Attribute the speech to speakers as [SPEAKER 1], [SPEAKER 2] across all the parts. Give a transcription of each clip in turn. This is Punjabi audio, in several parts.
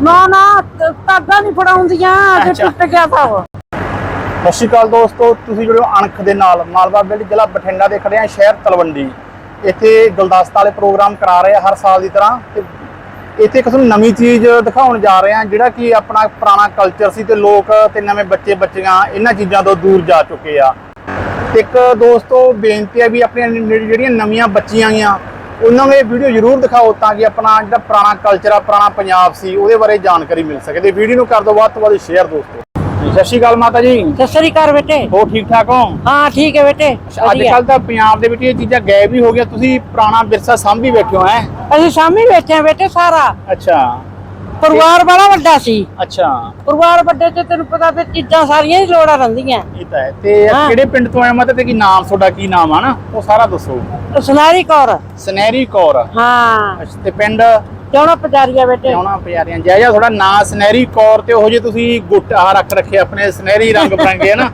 [SPEAKER 1] ਨਾ ਨਾ ਤ- ਧਾਗਾ ਨਹੀਂ ਫੜਾਉਂਦੀਆਂ ਜੇ
[SPEAKER 2] ਅੱਛਾ।
[SPEAKER 1] ਟੁੱਟ ਗਿਆ ਤਾਂ ਉਹ।
[SPEAKER 2] ਸਤਿ ਸ਼੍ਰੀ ਅਕਾਲ ਦੋਸਤੋ ਤੁਸੀਂ ਜਿਹੜੇ ਅਣਖ ਦੇ ਨਾਲ ਮਾਲਵਾ ਬਿਲਡ ਜ਼ਿਲ੍ਹਾ ਬਠਿੰਡਾ ਦੇ ਖੜੇ ਆ ਸ਼ਹਿਰ ਤਲਵੰਡੀ ਇੱਥੇ ਗੁਲਦਸਤਾ ਵਾਲੇ ਪ੍ਰੋਗਰਾਮ ਕਰਾ ਰਹੇ ਆ ਹਰ ਸਾਲ ਦੀ ਤਰ੍ਹਾਂ ਤੇ ਇੱਥੇ ਇੱਕ ਤੁਹਾਨੂੰ ਨਵੀਂ ਚੀਜ਼ ਦਿਖਾਉਣ ਜਾ ਰਹੇ ਆ ਜਿਹੜਾ ਕਿ ਆਪਣਾ ਪੁਰਾਣਾ ਕਲਚਰ ਸੀ ਤੇ ਲੋਕ ਤੇ ਨਵੇਂ ਬੱਚੇ ਬੱਚੀਆਂ ਇਹਨਾਂ ਚੀਜ਼ਾਂ ਤੋਂ ਦੂਰ ਜਾ ਚੁੱਕੇ ਆ ਇੱਕ ਦੋਸਤੋ ਬੇਨਤੀ ਹੈ ਵੀ ਆਪਣੀਆਂ ਨ- ਜਿਹੜੀਆਂ ਨਵੀਆਂ ਬੱਚੀਆਂ ਆਈਆਂ ਉਹਨਾਂ ਨੂੰ ਇਹ ਵੀਡੀਓ ਜ਼ਰੂਰ ਦਿਖਾਓ ਤਾਂ ਕਿ ਆਪਣਾ ਜਿਹੜਾ ਪੁਰਾਣਾ ਕਲਚਰ ਆ ਪੁਰਾਣਾ ਪੰਜਾਬ ਸੀ ਉਹਦੇ ਬਾਰੇ ਜਾਣਕਾਰੀ ਮਿਲ ਸਕੇ ਤੇ ਵੀਡੀਓ ਨੂੰ ਕਰ ਦਿਓ ਵੱਧ ਤੋਂ ਵੱਧ ਸ਼ੇਅਰ ਦੋਸਤੋ। ਸਤਿ ਸ਼੍ਰੀ ਅਕਾਲ ਮਾਤਾ ਜੀ।
[SPEAKER 1] ਸਤਿ ਸ੍ਰੀ ਅਕਾਲ ਬੇਟੇ।
[SPEAKER 2] ਹੋ ਠੀਕ ਠਾਕ ਹੋ?
[SPEAKER 1] ਹਾਂ ਠੀਕ ਹੈ ਬੇਟੇ।
[SPEAKER 2] ਅੱਜ
[SPEAKER 1] ਵਧੀਆ।
[SPEAKER 2] ਕੱਲ ਤਾਂ ਪੰਜਾਬ ਦੇ ਵਿੱਚ ਇਹ ਚੀਜ਼ਾਂ ਗਾਇਬ ਹੀ ਹੋ ਗਿਆ ਤੁਸੀਂ ਪੁਰਾਣਾ ਵਿਰਸਾ ਸਾਂਭੀ ਬੈਠੇ ਹੋ ਹੈ?
[SPEAKER 1] ਅਸੀਂ ਸਾਹਮਣੇ ਬੈਠੇ ਆ ਬੇਟੇ ਸਾਰਾ।
[SPEAKER 2] ਅੱਛਾ।
[SPEAKER 1] ਪਰਿਵਾਰ ਬੜਾ ਵੱਡਾ ਸੀ।
[SPEAKER 2] ਅੱਛਾ।
[SPEAKER 1] ਪਰਿਵਾਰ ਵੱਡੇ ਤੇ ਤੈਨੂੰ ਪਤਾ ਤੇ ਚੀਜ਼ਾਂ ਸਾਰੀਆਂ ਹੀ ਲੋੜਾਂ ਰਹਿੰਦੀਆਂ।
[SPEAKER 2] ਇਹ ਤਾਂ ਹੈ। ਤੇ
[SPEAKER 1] ਹਾਂ।
[SPEAKER 2] ਕਿਹੜੇ ਪਿੰਡ ਤੋਂ ਆਏ ਮਾਤਾ ਤੇ ਕੀ ਨਾਮ ਤੁਹਾਡਾ ਕੀ ਨਾਮ ਆ ਨਾ? ਉਹ ਸਾਰਾ ਦੱਸੋ।
[SPEAKER 1] ਸੁਨਾਰੀ ਕੌਰ।
[SPEAKER 2] ਸੁਨਹਿਰੀ ਕੌਰ।
[SPEAKER 1] ਹਾਂ।
[SPEAKER 2] ਅੱਛਾ ਤੇ ਪਿੰਡ?
[SPEAKER 1] ਕਿਉਂ ਪਜਾਰੀਆ ਬੇਟੇ।
[SPEAKER 2] ਕਿਉਣਾ ਪਿਆਰਿਆਂ ਜੈ ਜੈ ਤੁਹਾਡਾ ਨਾਂ ਸੁਨਹਿਰੀ ਕੌਰ ਤੇ ਉਹ ਜੇ ਤੁਸੀਂ ਗੁੱਟ ਆਹ ਰੱਖ ਰੱਖੇ ਆਪਣੇ ਸੁਨਹਿਰੀ ਰੰਗ ਬਰੰਗੇ ਹੈ ਨਾ?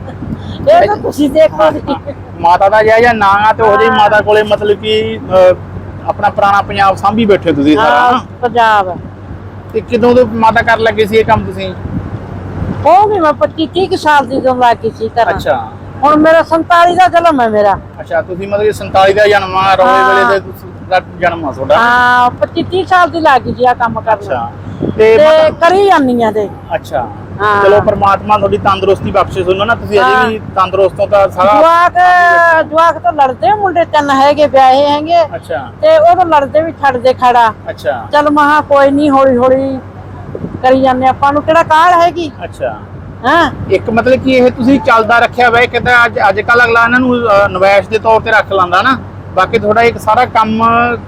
[SPEAKER 1] ਇਹ ਤਾਂ ਤੁਸੀਂ ਦੇਖੋ ਜੀ।
[SPEAKER 2] ਮਾਤਾ ਦਾ ਜੈ ਜੈ ਨਾਂ ਆ ਤੇ ਉਹ ਜੀ ਮਾਤਾ ਕੋਲੇ ਮਤਲਬ ਕਿ ਅਹ, ਆਪਣਾ ਪੁਰਾਣਾ ਪੰਜਾਬ ਸਾਂਭੀ ਬੈਠੇ ਹੋ ਤੁਸੀਂ ਸਾਰਾ
[SPEAKER 1] ਹਾਂ ਪੰਜਾਬ।
[SPEAKER 2] ਤੇ ਕਿਦੋਂ ਤੋਂ ਮਾਤਾ ਕਰਨ ਲੱਗੇ ਸੀ ਇਹ ਕੰਮ ਤੁਸੀਂ?
[SPEAKER 1] ਹੋ ਗਈ ਮੈਂ 25 30 ਕੁ ਸਾਲ ਦੀ ਜਦੋਂ ਲੱਗੀ ਸੀ ਕਰਨ
[SPEAKER 2] ਅੱਛਾ।
[SPEAKER 1] ਹੁਣ ਮੇਰਾ 47 ਦਾ ਜਨਮ ਹੈ ਮੇਰਾ।
[SPEAKER 2] ਅੱਛਾ ਤੁਸੀਂ ਮਤਲਬ ਕਿ 47 ਦਾ ਜਨਮ ਆ
[SPEAKER 1] ਹਾਂ।
[SPEAKER 2] ਵੇਲੇ ਦੇ ਤੁਸੀਂ ਦਾ ਜਨਮ ਆ ਤੁਹਾਡਾ?
[SPEAKER 1] ਹਾਂ 25 30 ਸਾਲ ਦੀ ਲੱਗੀ ਆ ਕੰਮ ਕਰਨਾ
[SPEAKER 2] ਅੱਛਾ ਤੇ
[SPEAKER 1] ਤੇ
[SPEAKER 2] ਮਤਲਬ
[SPEAKER 1] ਕਰੀ ਜਾਂਦੀਆਂ ਤੇ।
[SPEAKER 2] ਅੱਛਾ
[SPEAKER 1] ਹਾਂ।
[SPEAKER 2] ਚਲੋ ਪ੍ਰਮਾਤਮਾ ਤੁਹਾਡੀ ਤੰਦਰੁਸਤੀ ਬਖਸ਼ੇ ਤੁਹਾਨੂੰ ਨਾ ਤੁਸੀਂ ਅਜੇ। ਵੀ ਤੰਦਰੁਸਤ ਹੋ ਤਾਂ ਸਾਰਾ
[SPEAKER 1] ਜਵਾਕ ਜਵਾਕ ਤਾਂ ਲੜਦੇ ਆ, ਮੁੰਡੇ ਤਿੰਨ ਹੈਗੇ ਵਿਆਹੇ ਹੈਗੇ।
[SPEAKER 2] ਅੱਛਾ।
[SPEAKER 1] ਤੇ ਉਹ ਤਾਂ ਲੜਦੇ ਵੀ ਛੱਡਦੇ ਖੜਾ।
[SPEAKER 2] ਅੱਛਾ।
[SPEAKER 1] ਚਲ ਮਹਾ ਕੋਈ ਨਹੀਂ ਹੌਲੀ ਹੌਲੀ ਕਰੀ ਜਾਂਦੇ ਆਪਾਂ ਨੂੰ। ਕਿਹੜਾ ਕਾਹਲ ਹੈਗੀ?
[SPEAKER 2] ਅੱਛਾ।
[SPEAKER 1] ਹਾਂ।
[SPEAKER 2] ਇੱਕ ਮਤਲਬ ਕਿ ਇਹ ਤੁਸੀਂ ਚੱਲਦਾ ਰੱਖਿਆ ਵਾ ਇਹ ਕਹਿੰਦਾ ਅੱਜ ਅੱਜ ਕੱਲ ਅਗਲਾ ਇਹਨਾਂ ਨੂੰ ਅਹ, ਨਵੈਸ਼ ਦੇ ਤੌਰ ਤੇ ਰੱਖ ਲੈਂਦਾ ਨਾ। ਬਾਕੀ ਤੁਹਾਡਾ ਇੱਕ ਸਾਰਾ ਕੰਮ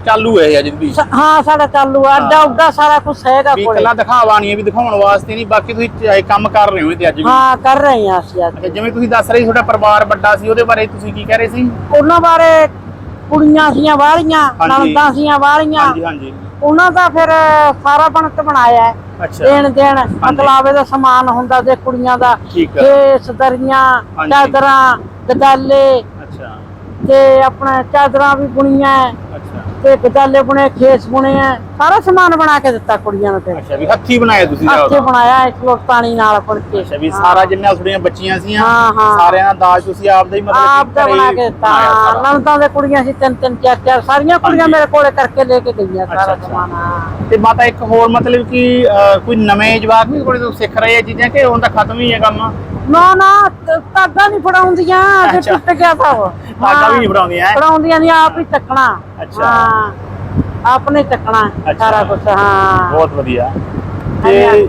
[SPEAKER 2] ਚਾਲੂ ਹੈ ਅਜੇ ਵੀ।
[SPEAKER 1] ਸ- ਹਾਂ ਸਾਡਾ ਚਾਲੂ ਆ। ਅੱਡਾ ਉੱਡਾ ਸਾਰਾ ਕੁਝ ਹੈਗਾ
[SPEAKER 2] ਵੀ
[SPEAKER 1] ਕੋਲੇ।
[SPEAKER 2] ਇਕੱਲਾ ਦਿਖਾਵਾ ਨਹੀਂ ਹੈ ਵੀ ਦਿਖਾਉਣ ਵਾਸਤੇ ਨਹੀਂ ਬਾਕੀ ਤੁਸੀਂ ਚ- ਇਹ ਕੰਮ ਕਰ ਰਹੇ ਹੋ ਤੇ ਅੱਜ ਵੀ।
[SPEAKER 1] ਹਾਂ ਕਰ ਰਹੇ ਹਾਂ ਅਸੀਂ ਅੱਜ।
[SPEAKER 2] ਅੱਛਾ ਜਿਵੇਂ ਤੁਸੀਂ ਦੱਸ ਰਹੇ ਸੀ ਤੁਹਾਡਾ ਪਰਿਵਾਰ ਵੱਡਾ ਸੀ ਉਹਦੇ ਬਾਰੇ ਤੁਸੀਂ ਕੀ ਕਹਿ ਰਹੇ ਸੀ?
[SPEAKER 1] ਉਹਨਾਂ ਬਾਰੇ ਕੁੜੀਆਂ ਸੀਆਂ ਵਾਲੀਆਂ
[SPEAKER 2] ਹਾਂਜੀ।
[SPEAKER 1] ਸੀਆਂ ਵਾਲੀਆਂ।
[SPEAKER 2] ਹਾਂਜੀ ਹਾਂਜੀ।
[SPEAKER 1] ਉਹਨਾਂ ਦਾ ਫਿਰ ਸਾਰਾ ਬਣਤ ਬਣਾਇਆ। ਹੈ ਦੇਣ ਦੇਣ ਮਤਲਬ ਇਹਦਾ ਸਮਾਨ ਹੁੰਦਾ ਤੇ ਕੁੜੀਆਂ ਦਾ ਕੇਸ ਦਰੀਆਂ। ਚਾਦਰਾਂ ਗਦਾਲੇ
[SPEAKER 2] ਅੱਛਾ।
[SPEAKER 1] ਤੇ ਆਪਣਾ ਚਾਦਰਾਂ ਵੀ ਬੁਣੀਆਂ। ਤੇ ਗਦਾਲੇ ਬੁਣੇ ਖੇਸ ਬੁਣੇ ਆ ਸਾਰਾ ਸਮਾਨ ਬਣਾ ਕੇ ਦਿੱਤਾ ਕੁੜੀਆਂ ਨੂੰ ਤੇ
[SPEAKER 2] ਅੱਛਾ ਵੀ ਹੱਥੀ ਬਣਾਇਆ ਤੁਸੀਂ
[SPEAKER 1] ਹੱਥੇ
[SPEAKER 2] ਉਹਦਾ।
[SPEAKER 1] ਬਣਾਇਆ ਇਸ ਲੋਟਾਣੀ ਨਾਲ ਬਣ ਕੇ
[SPEAKER 2] ਅੱਛਾ ਵੀ ਸਾਰਾ ਜਿੰਨਾ ਤੁਹਾਡੀਆਂ ਬੱਚੀਆਂ ਸੀਆਂ। ਸਾਰਿਆਂ ਦਾ ਦਾਜ ਤੁਸੀਂ ਆਪਦਾ ਹੀ ਮਤਲਬ
[SPEAKER 1] ਆਪ ਦਾ ਬਣਾ ਕੇ ਦਿੱਤਾ। ਨਣਦਾਂ ਦੇ ਕੁੜੀਆਂ ਸੀ ਤਿੰਨ ਤਿੰਨ ਚਾਰ ਚਾਰ ਸਾਰੀਆਂ ਕੁੜੀਆਂ। ਮੇਰੇ ਕੋਲੇ ਕਰਕੇ ਲੈ ਕੇ ਗਈਆਂ ਸਾਰਾ। ਸਮਾਨ
[SPEAKER 2] ਤੇ ਮਾਤਾ ਇੱਕ ਹੋਰ ਮਤਲਬ ਕਿ ਕੋਈ ਨਵੇਂ ਜਵਾਕ ਵੀ ਕੋਲੇ ਤੋਂ ਸਿੱਖ ਰਹੇ ਆ ਚੀਜ਼ਾਂ ਕਿ ਹੁਣ ਤਾਂ ਖਤਮ ਹੀ ਹੈ ਕੰਮ
[SPEAKER 1] ਨਾ ਨਾ ਤ- ਧਾਗਾ ਨਹੀਂ ਫੜਾਉਂਦੀਆਂ ਜੇ
[SPEAKER 2] ਅੱਛਾ।
[SPEAKER 1] ਟੁੱਟ ਗਿਆ ਤਾਂ ਉਹ।
[SPEAKER 2] ਧਾਗਾ ਵੀ ਨਹੀਂ ਫੜਾਉਂਦੀਆਂ ਹੈਂ?
[SPEAKER 1] ਫੜਾਉਂਦੀਆਂ ਨਹੀਂ ਆਪ ਹੀ ਚੱਕਣਾ।
[SPEAKER 2] ਅੱਛਾ।
[SPEAKER 1] ਹਾਂ ਆਪਨੇ ਚੱਕਣਾ
[SPEAKER 2] ਅੱਛਾ।
[SPEAKER 1] ਸਾਰਾ ਕੁਝ ਹਾਂ।
[SPEAKER 2] ਬਹੁਤ ਵਧੀਆ। ਤੇ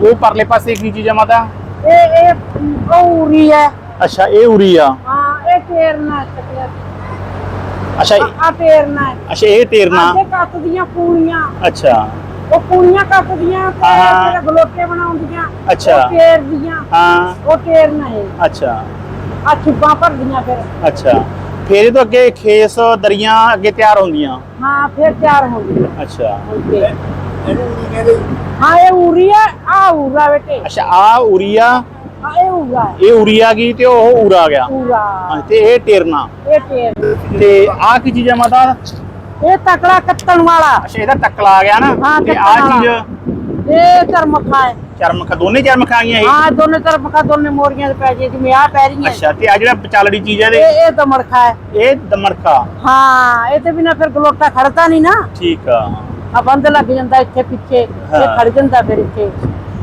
[SPEAKER 2] ਉਹ ਪਰਲੇ ਪਾਸੇ ਕੀ ਚੀਜ਼ ਹੈ ਮਾਤਾ?
[SPEAKER 1] ਇਹ ਇਹ ਉਰੀ ਹੈ।
[SPEAKER 2] ਅੱਛਾ ਇਹ ਉਰੀ ਆ।
[SPEAKER 1] ਹਾਂ ਇਹ ਤੇਰਨਾ ਚੱਕਿਆ।
[SPEAKER 2] ਅੱਛਾ ਇਹ-
[SPEAKER 1] ਆ ਤੇਰਨਾ
[SPEAKER 2] ਅੱਛਾ ਇਹ ਤੇਰਨਾ
[SPEAKER 1] ਆਦੇ ਕੱਤਦੀਆਂ ਪੂਣੀਆਂ।
[SPEAKER 2] ਅੱਛਾ।
[SPEAKER 1] ਉਹ ਪੂਣੀਆਂ ਕੱਤਦੀਆਂ ਤੇ
[SPEAKER 2] ਹਾਂ।
[SPEAKER 1] ਫਿਰ ਗਲੋਟੇ ਬਣਾਉਂਦੀਆਂ
[SPEAKER 2] ਅੱਛਾ।
[SPEAKER 1] ਉਹ ਤੇਰਦੀਆਂ
[SPEAKER 2] ਹਾਂ।
[SPEAKER 1] ਉਹ ਤੇਰਨਾ ਹੈ
[SPEAKER 2] ਅੱਛਾ।
[SPEAKER 1] ਆ ਚੁੱਪਾਂ ਭਰਦੀਆਂ ਫਿਰ।
[SPEAKER 2] ਅੱਛਾ। ਫਿਰ ਇਹ ਤੋਂ ਅੱਗੇ ਖੇਸ ਦਰੀਆਂ ਅੱਗੇ ਤਿਆਰ ਹੁੰਦੀਆਂ?
[SPEAKER 1] ਹਾਂ ਫਿਰ ਤਿਆਰ ਹੋ ਗਈ
[SPEAKER 2] ਅੱਛਾ।
[SPEAKER 1] ਹਾਂ ਇਹ ਉਰੀ ਹੈ ਆ ਉਰਾ ਬੇਟੇ।
[SPEAKER 2] ਅੱਛਾ ਆ ਉਰੀਆ
[SPEAKER 1] ਹਾਂ ਇਹ ਉਰਾ ਹੈ।
[SPEAKER 2] ਇਹ ਉਰੀਆ ਗਈ ਤੇ ਉਹ ਉਰਾ ਆ ਗਿਆ।
[SPEAKER 1] ਉਰਾ
[SPEAKER 2] ਹਾਂ, ਤੇ ਇਹ ਟੇਰਨਾ
[SPEAKER 1] ਇਹ ਤੇਰ।
[SPEAKER 2] ਤੇ ਆ ਕੀ ਚੀਜ਼ ਮਾਤਾ?
[SPEAKER 1] ਇਹ ਤਕੜਾ ਕੱਤਣ ਵਾਲਾ।
[SPEAKER 2] ਅੱਛਾ ਇਹਦਾ ਟੱਕਲਾ ਆ ਗਿਆ ਨਾ।
[SPEAKER 1] ਹਾਂ,
[SPEAKER 2] ਤੇ ਆ। ਚੀਜ਼।
[SPEAKER 1] ਇਹ ਚਰਮਖਾ ਹੈ।
[SPEAKER 2] ਚਰਮਖਾ ਦੋਨੇ ਚਰਮਖਾ ਆਈਆਂ ਇਹ?
[SPEAKER 1] ਹਾਂ ਦੋਨੇ ਤਰਫ ਦੋਨੇ ਮੋਰੀਆਂ ਦੇ ਪੈ ਜੇ ਜਿਵੇਂ ਆ ਪੈ ਰਹੀਆਂ
[SPEAKER 2] ਅੱਛਾ ਤੇ ਆ ਜਿਹੜਾ ਚੱਲੜੀ ਚੀਜ਼ ਹੈ
[SPEAKER 1] ਇਹ
[SPEAKER 2] ਇਹਦੇ
[SPEAKER 1] ਇਹ ਦਮੜਖਾ ਹੈ।
[SPEAKER 2] ਇਹ ਦਮਰਖਾ
[SPEAKER 1] ਹਾਂ ਇਹ ਤੇ ਬਿਨਾ ਫਿਰ ਗਲੋਟਾ ਖੜਦਾ ਨਹੀਂ ਨਾ।
[SPEAKER 2] ਠੀਕ ਆ।
[SPEAKER 1] ਆ ਬੰਦ ਲੱਗ ਜਾਂਦਾ ਇੱਥੇ ਪਿੱਛੇ ਇਹ
[SPEAKER 2] ਹਾਂ।
[SPEAKER 1] ਖੜ ਜਾਂਦਾ ਫਿਰ ਇੱਥੇ।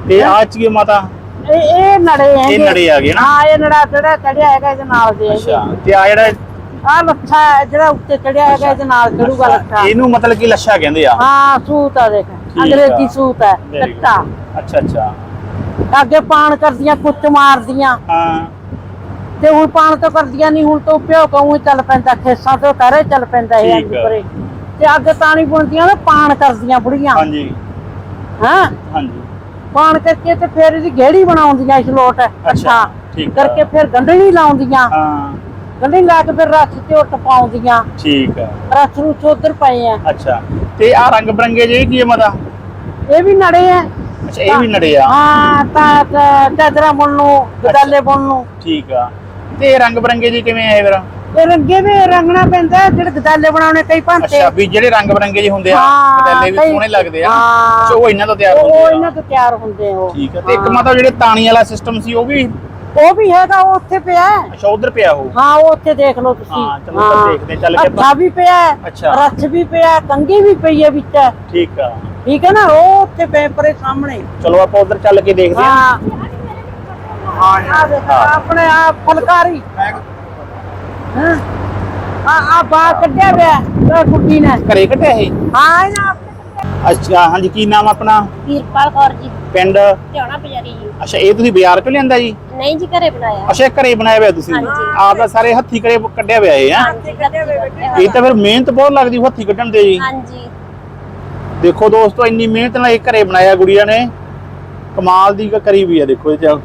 [SPEAKER 2] ਤੇ ਆ ਚੀਜ਼ ਮਾਤਾ?
[SPEAKER 1] ਇਹ ਇਹ ਨੜੇ
[SPEAKER 2] ਆ ਗਏ ਨਾ?
[SPEAKER 1] ਹਾਂ ਇਹ ਨੜਾ ਜਿਹੜਾ ਚੜਿਆ ਹੈਗਾ ਇਹਦੇ ਨਾਲ ਦੇ
[SPEAKER 2] ਅੱਛਾ ਤੇ ਆ ਜਿਹੜਾ
[SPEAKER 1] ਆ ਹੈ ਜਿਹੜਾ ਉੱਤੇ ਚੜਿਆ ਹੈਗਾ ਇਹਦੇ ਨਾਲ ਚੜੂਗਾ ਲੱਠਾ
[SPEAKER 2] ਇਹਨੂੰ ਮਤਲਬ ਕਿ ਲੱਛਾ ਕਹਿੰਦੇ ਆ?
[SPEAKER 1] ਹਾਂ ਸੂਤ ਆ ਦੇਖ
[SPEAKER 2] ਆ।
[SPEAKER 1] ਅੰਗਰੇਜ਼ੀ ਸੂਤ ਹੈ
[SPEAKER 2] Very good.
[SPEAKER 1] ਕੱਟਾ
[SPEAKER 2] ਅੱਛਾ ਅੱਛਾ।
[SPEAKER 1] ਅੱਗੇ ਪਾਣ ਕਰਦੀਆਂ ਕੁੱਟ ਮਾਰਦੀਆਂ।
[SPEAKER 2] ਹਾਂ।
[SPEAKER 1] ਤੇ ਹੁਣ ਪਾਣ ਤੋਂ ਕਰਦੀਆਂ ਨਹੀਂ ਹੁਣ ਤੋਂ ਪਿਓ ਕਹੂੰ ਚੱਲ ਪੈਂਦਾ ਖੇਸਾਂ ਤੋਂ ਕਰੇ ਚੱਲ ਪੈਂਦਾ ਇਹ
[SPEAKER 2] ਠੀਕ ਆ।
[SPEAKER 1] ਪਰੇ ਤੇ ਅੱਗੇ ਤਾਣੀ ਬੁਣਦੀਆਂ ਨੇ ਪਾਣ ਕਰਦੀਆਂ ਬੁੜੀਆਂ।
[SPEAKER 2] ਹਾਂਜੀ।
[SPEAKER 1] ਹਾਂ?
[SPEAKER 2] ਹਾਂਜੀ।
[SPEAKER 1] ਪਾਣ ਕਰਕੇ ਤੇ ਫਿਰ ਇਹਦੀ ਗੇੜੀ ਬਣਾਉਂਦੀਆਂ ਇਸ ਲੋਟ ਅੱਛਾ।
[SPEAKER 2] ਠੀਕ ਆ।
[SPEAKER 1] ਕਰਕੇ ਫਿਰ ਗੰਢਣੀ ਲਾਉਂਦੀਆਂ।
[SPEAKER 2] ਹਾਂ।
[SPEAKER 1] ਲਾ ਕੇ ਫਿਰ ਰੱਸ ਤੇ ਉੱਟ ਪਾਉਂਦੀਆਂ।
[SPEAKER 2] ਠੀਕ ਆ।
[SPEAKER 1] ਰੱਸ ਨੂੰ ਉਧਰ ਪਏ ਆ।
[SPEAKER 2] ਅੱਛਾ। ਤੇ ਆ ਰੰਗ ਬਰੰਗੇ ਜੇ ਕੀ ਮਾਤਾ?
[SPEAKER 1] ਇਹ ਵੀ ਨੜੇ ਆ।
[SPEAKER 2] ਅੱਛਾ ਇਹ ਵੀ ਨੜੇ ਆ।
[SPEAKER 1] ਹਾਂ ਤਾਂ ਚਾਦਰਾਂ ਬੁਣ ਨੂੰ ਗਦਾਲੇ ਬੁਣ ਨੂੰ।
[SPEAKER 2] ਠੀਕ ਆ। ਤੇ ਰੰਗ ਬਰੰਗੇ ਜੀ ਕਿਵੇਂ ਆਏ ਫਿਰ?
[SPEAKER 1] ਇਹ ਰੰਗੇ ਵੀ ਰੰਗਣਾ ਪੈਂਦਾ ਜਿਹੜੇ ਗਦਾਲੇ ਬਣਾਉਣੇ ਕਈ ਭਾਂਤੇ।
[SPEAKER 2] ਅੱਛਾ ਵੀ ਜਿਹੜੇ ਰੰਗ ਬਰੰਗੇ ਜਿਹੇ ਹੁੰਦੇ ਆ ਮਤਲਬ ਵੀ ਸੋਹਣੇ ਲੱਗਦੇ ਆ। ਅੱਛਾ, ਉਹ ਇਹਨਾਂ ਤੋਂ ਤਿਆਰ
[SPEAKER 1] ਉਹ
[SPEAKER 2] ਹੁੰਦੇ
[SPEAKER 1] ਇਹਨਾਂ
[SPEAKER 2] ਆ
[SPEAKER 1] ਤੋਂ ਤਿਆਰ ਹੁੰਦੇ ਆ ਉਹ।
[SPEAKER 2] ਠੀਕ ਹੈ ਤੇ ਇੱਕ ਮਤਲਬ ਜਿਹੜੇ ਤਾਣੀ ਵਾਲਾ ਸਿਸਟਮ ਸੀ ਉਹ ਵੀ
[SPEAKER 1] ਉਹ ਵੀ ਹੈਗਾ ਉਹ ਉੱਥੇ ਪਿਆ ਹੈ।
[SPEAKER 2] ਅੱਛਾ ਉਧਰ ਪਿਆ ਉਹ?
[SPEAKER 1] ਹਾਂ ਉਹ ਉੱਥੇ ਦੇਖ ਲਓ ਤੁਸੀਂ।
[SPEAKER 2] ਹਾਂ, ਚਲੋ ਉੱਧਰ ਦੇਖਦੇ ਹਾਂ, ਚੱਲ ਕੇ
[SPEAKER 1] ਅੱਛਾ ਵੀ ਪਿਆ ਹੈ,
[SPEAKER 2] ਅੱਛਾ।
[SPEAKER 1] ਰੱਛ ਵੀ ਪਿਆ ਹੈ, ਕੰਗੀ ਵੀ ਪਈ ਹੈ ਵਿੱਚ
[SPEAKER 2] ਠੀਕ ਆ।
[SPEAKER 1] ਠੀਕ ਹੈ ਨਾ ਉਹ ਉੱਥੇ ਪਏ ਪਰੇ ਸਾਹਮਣੇ।
[SPEAKER 2] ਚਲੋ ਆਪਾਂ ਉਧਰ ਚੱਲ ਕੇ ਦੇਖਦੇ ਹਾਂ।
[SPEAKER 1] ਹਾਂ। ਆ ਦੇਖ ਆਪਣੇ ਆ ਫਲਕਾਰੀ। ਹਾਂ? ਆ ਆ ਬਾਹਰ ਕੱਢਿਆ ਪਿਆ ਕੁੱਟੀ ਨੇ।
[SPEAKER 2] ਘਰੇ ਕੱਟਿਆ ਇਹ?
[SPEAKER 1] ਹਾਂ ਇਹਨਾਂ ਆਪਣੇ
[SPEAKER 2] ਅੱਛਾ ਹਾਂਜੀ ਕੀ ਨਾਮ ਆਪਣਾ?
[SPEAKER 3] ਵੀਰਪਾਲ ਕੌਰ ਜੀ।
[SPEAKER 2] ਪਿੰਡ?
[SPEAKER 3] ਧਿਆਣਾ ਪੁਜਾਰੀ ਜੀ।
[SPEAKER 2] ਅੱਛਾ ਇਹ ਤੁਸੀਂ ਬਾਜ਼ਾਰ ਚੋਂ ਲਿਆਂਦਾ ਜੀ?
[SPEAKER 3] ਨਹੀਂ ਜੀ ਘਰੇ ਬਣਾਇਆ।
[SPEAKER 2] ਅੱਛਾ ਇਹ ਘਰੇ ਬਣਾਇਆ ਹੋਇਆ ਤੁਸੀਂ। ਆਪ ਦਾ ਸਾਰੇ ਹੱਥੀ ਘਰੇ ਕੱਢਿਆ ਹੋਇਆ ਇਹ ਹੈ?
[SPEAKER 3] ਹਾਂਜੀ ਕੱਢੇ ਹੋਏ ਬੈਠੇ
[SPEAKER 2] ਇਹ ਤਾਂ ਫਿਰ ਮਿਹਨਤ ਬਹੁਤ ਲੱਗਦੀ ਹੱਥੀ ਕੱਢਣ ਦੇ ਜੀ।
[SPEAKER 3] ਹਾਂਜੀ।
[SPEAKER 2] ਦੇਖੋ ਦੋਸਤੋ ਇੰਨੀ ਮਿਹਨਤ ਨਾਲ ਇਹ ਘਰੇ ਬਣਾਇਆ ਗੁੜੀਆ ਨੇ। ਕਮਾਲ ਦੀ ਕਰੀ ਵੀ ਆ ਦੇਖੋ ਇਹ ਚ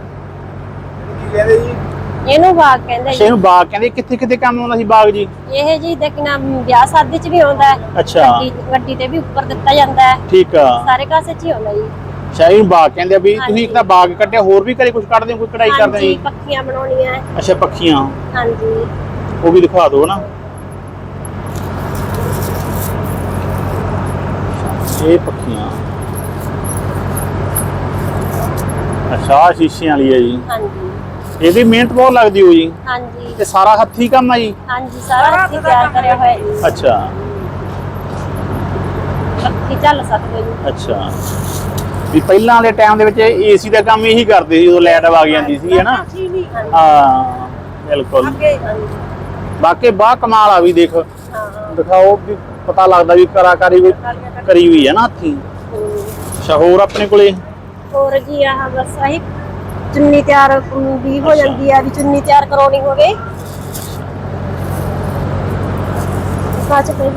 [SPEAKER 3] ਇਹਨੂੰ ਬਾਗ ਕਹਿੰਦੇ
[SPEAKER 2] ਅੱਛਾ
[SPEAKER 3] ਜੀ
[SPEAKER 2] ਇਹਨੂੰ ਬਾਗ ਕਹਿੰਦੇ। ਕਿੱਥੇ ਕਿੱਥੇ ਕੰਮ ਆਉਂਦਾ ਸੀ ਬਾਗ ਜੀ?
[SPEAKER 3] ਇਹ ਜੀ ਦੇਖਣਾ ਵਿਆਹ ਸ਼ਾਦੀ ਚ ਵੀ ਆਉਂਦਾ ਹੈ।
[SPEAKER 2] ਅੱਛਾ।
[SPEAKER 3] ਗੱਡੀ ਗੱਡੀ ਤੇ ਵੀ ਉੱਪਰ ਦਿੱਤਾ ਜਾਂਦਾ ਹੈ।
[SPEAKER 2] ਠੀਕ ਆ।
[SPEAKER 3] ਸਾਰੇ ਕਾਸੇ ਚ ਹੀ ਆਉਂਦਾ ਜੀ।
[SPEAKER 2] ਅੱਛਾ ਇਹਨੂੰ ਬਾਗ ਕਹਿੰਦੇ ਆ ਵੀ
[SPEAKER 3] ਹਾਂਜੀ।
[SPEAKER 2] ਤੁਸੀਂ ਇੱਕ ਤਾਂ ਬਾਗ ਕੱਟਿਆ ਹੋਰ ਵੀ ਘਰੇ ਕੁਝ ਕੱਢਦੇ ਹੋ ਕੋਈ ਕਢਾਈ ਕਰਦੇ ਹੋ?
[SPEAKER 3] ਹਾਂਜੀ
[SPEAKER 2] ਜੀ
[SPEAKER 3] ਪੱਖੀਆਂ ਬਣਾਉਣੀਆਂ ਹੈ।
[SPEAKER 2] ਅੱਛਾ ਪੱਖੀਆਂ।
[SPEAKER 3] ਹਾਂਜੀ।
[SPEAKER 2] ਉਹ ਵੀ ਦਿਖਾ ਦਿਓ ਨਾ। ਇਹ ਪੱਖੀਆਂ। ਅੱਛਾ ਆਹ ਸ਼ੀਸ਼ਿਆਂ ਵਾਲੀ ਹੈ ਜੀ।
[SPEAKER 3] ਹਾਂਜੀ।
[SPEAKER 2] ਇਹਦੀ ਮਿਹਨਤ ਬਹੁਤ ਲੱਗਦੀ ਹੋ ਜੀ।
[SPEAKER 3] ਹਾਂਜੀ।
[SPEAKER 2] ਤੇ ਸਾਰਾ ਹੱਥੀ ਕੰਮ ਆ ਜੀ?
[SPEAKER 3] ਹਾਂਜੀ ਸਾਰਾ ਹੱਥੀਂ ਤਿਆਰ ਕਰਿਆ ਹੋਇਆ ਜੀ।
[SPEAKER 2] ਅੱਛਾ।
[SPEAKER 3] ਪੱਖੀ ਚੱਲ ਸਕਦੇ ਜੀ।
[SPEAKER 2] ਅੱਛਾ। ਵੀ ਪਹਿਲਾਂ ਵਾਲੇ ਟਾਈਮ ਦੇ ਵਿੱਚ ਏਸੀ ਦਾ ਕੰਮ ਇਹੀ ਕਰਦੇ ਸੀ ਜਦੋਂ ਲਾਈਟ ਆ ਜਾਂਦੀ ਸੀ ਹੈਨਾ?
[SPEAKER 1] ਅਸੀਂ
[SPEAKER 2] ਹਾਂ ਬਿਲਕੁਲ। ਬਾਕੀ ਬਾਹ ਕਮਾਲ ਆ ਵੀ ਦੇਖ।
[SPEAKER 3] ਹਾਂ।
[SPEAKER 2] ਦਿਖਾਓ ਵੀ ਪਤਾ ਲੱਗਦਾ ਵੀ ਕਰਾਕਾਰੀ ਵੀ ਕਰੀ ਹੋਈ ਹੈ ਨਾ ਹੱਥੀ। ਅੱਛਾ ਹੋਰ ਆਪਣੇ ਕੋਲੇ?
[SPEAKER 3] ਹੋਰ ਜੀ ਆਹ ਬਸ ਆਹੀ ਚੁੰਨੀ ਤਿਆਰ ਵੀ ਹੋ ਜਾਂਦੀ ਆ ਵੀ ਚੁੰਨੀ ਤਿਆਰ ਕਰਾਉਣੀ ਹੋਵੇ। ਸਾਚ ਪਈ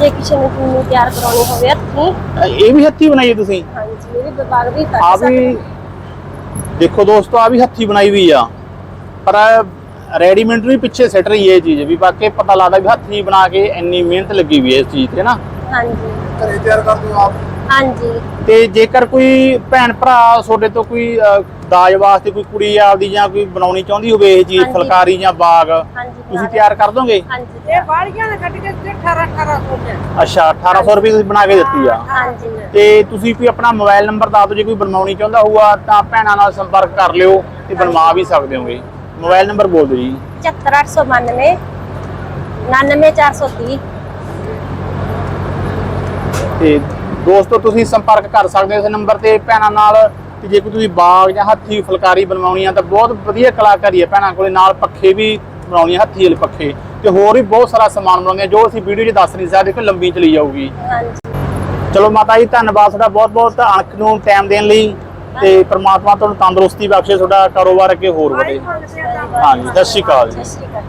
[SPEAKER 3] ਜੇ ਕਿਸੇ ਨੇ ਚੁੰਨੀ ਤਿਆਰ ਕਰਾਉਣੀ ਹੋਵੇ ਹੱਥੀਂ।
[SPEAKER 2] ਅ, ਇਹ ਵੀ ਹੱਥੀ ਬਣਾਈ ਹੈ ਤੁਸੀਂ?
[SPEAKER 3] ਹਾਂਜੀ ਇਹ ਵੀ ਵਿਭਾਗ ਦੀ
[SPEAKER 2] ਆ
[SPEAKER 3] ਕਰ
[SPEAKER 2] ਵੀ ਦੇਖੋ ਦੋਸਤੋ ਆ ਵੀ ਹੱਥੀ ਬਣਾਈ ਹੋਈ ਆ। ਪਰ ਰੈਡੀਮੇਡ ਵੀ ਪਿੱਛੇ ਸਿੱਟ ਰਹੀ ਹੈ ਇਹ ਚੀਜ਼ ਵੀ ਬਾਕੀ ਪਤਾ ਲੱਗਦਾ ਵੀ ਹੱਥੀ ਬਣਾ ਕੇ ਇੰਨੀ ਮਿਹਨਤ ਲੱਗੀ ਵੀ ਹੈ ਇਸ ਚੀਜ਼ ਤੇ ਨਾ।
[SPEAKER 3] ਹਾਂਜੀ।
[SPEAKER 2] ਘਰੇ ਤਿਆਰ ਕਰਦੇ ਹੋ ਆਪ।
[SPEAKER 3] ਹਾਂਜੀ।
[SPEAKER 2] ਤੇ ਜੇਕਰ ਕੋਈ ਭੈਣ ਭਰਾ ਤੁਹਾਡੇ ਤੋਂ ਕੋਈ ਅ, ਦਾਜ ਵਾਸਤੇ ਕੋਈ ਕੁੜੀ ਆਪਦੀ ਜਾਂ ਕੋਈ ਬਣਾਉਣੀ ਚਾਹੁੰਦੀ ਹੋਵੇ ਇਹ ਚੀਜ਼
[SPEAKER 3] ਹਾਂਜੀ।
[SPEAKER 2] ਫੁਲਕਾਰੀ ਜਾਂ ਬਾਗ
[SPEAKER 3] ਹਾਂਜੀ
[SPEAKER 2] ਤੁਸੀਂ ਤਿਆਰ ਕਰ ਦੋਗੇ?
[SPEAKER 3] ਹਾਂਜੀ।
[SPEAKER 1] ਇਹ ਬਾੜੀਆਂ ਨੇ ਕੱਢ ਕੇ 18 18 ਹੋ ਗਿਆ
[SPEAKER 2] ਅੱਛਾ 1800 ਰੁਪਏ ਤੁਸੀਂ ਬਣਾ ਕੇ ਦਿੱਤੀ ਆ।
[SPEAKER 3] ਹਾਂਜੀ।
[SPEAKER 2] ਤੇ ਤੁਸੀਂ ਕੋਈ ਆਪਣਾ ਮੋਬਾਈਲ ਨੰਬਰ ਦੱਸ ਦਿਓ ਜੇ ਕੋਈ ਬਣਵਾਉਣੀ ਚਾਹੁੰਦਾ ਹੋਊਗਾ ਤਾਂ ਭੈਣਾਂ ਨਾਲ ਸੰਪਰਕ ਕਰ ਲਿਓ ਤੇ ਬਣਵਾ ਵੀ ਸਕਦੇ ਹੋਗੇ। ਮੋਬਾਈਲ ਨੰਬਰ ਬੋਲ ਦਿਓ ਜੀ।
[SPEAKER 3] 74892 99430
[SPEAKER 2] ਤੇ ਦੋਸਤੋ ਤੁਸੀਂ ਸੰਪਰਕ ਕਰ ਸਕਦੇ ਹੋ ਇਸ ਨੰਬਰ ਤੇ ਭੈਣਾਂ ਨਾਲ ਤੇ ਜੇ ਕੋਈ ਤੁਸੀਂ ਬਾਗ ਜਾਂ ਹੱਥੀ ਫੁਲਕਾਰੀ ਬਣਵਾਉਣੀ ਆ ਤਾਂ ਬਹੁਤ ਵਧੀਆ ਕਲਾਕਾਰੀ ਹੈ ਭੈਣਾਂ ਕੋਲੇ ਨਾਲ ਪੱਖੇ ਵੀ ਬਣਾਉਣੀਆਂ ਹੱਥੀ ਵਾਲੇ ਪੱਖੇ। ਤੇ ਹੋਰ ਵੀ ਬਹੁਤ ਸਾਰਾ ਸਮਾਨ ਬਣਾਉਂਦੇ ਆ ਜੋ ਅਸੀਂ ਵੀਡੀਓ 'ਚ ਦੱਸ ਨਹੀਂ ਸਕਦੇ ਕਿ ਲੰਬੀ ਚਲੀ ਜਾਊਗੀ।
[SPEAKER 3] ਹਾਂਜੀ।
[SPEAKER 2] ਚਲੋ ਮਾਤਾ ਜੀ ਧੰਨਵਾਦ ਤੁਹਾਡਾ ਬਹੁਤ ਬਹੁਤ ਅਣਖ ਨੂੰ ਟਾਈਮ ਦੇਣ ਲਈ ਤੇ ਪ੍ਰਮਾਤਮਾ ਤੁਹਾਨੂੰ ਤੰਦਰੁਸਤੀ ਬਖਸ਼ੇ ਤੁਹਾਡਾ ਕਾਰੋਬਾਰ ਅੱਗੇ ਹੋਰ ਵਧੇ। ਹਾਂਜੀ ਸਤਿ ਸ਼੍ਰੀ ਅਕਾਲ ਜੀ।
[SPEAKER 3] ਸਤਿ ਸ਼੍ਰੀ ਅਕਾਲ।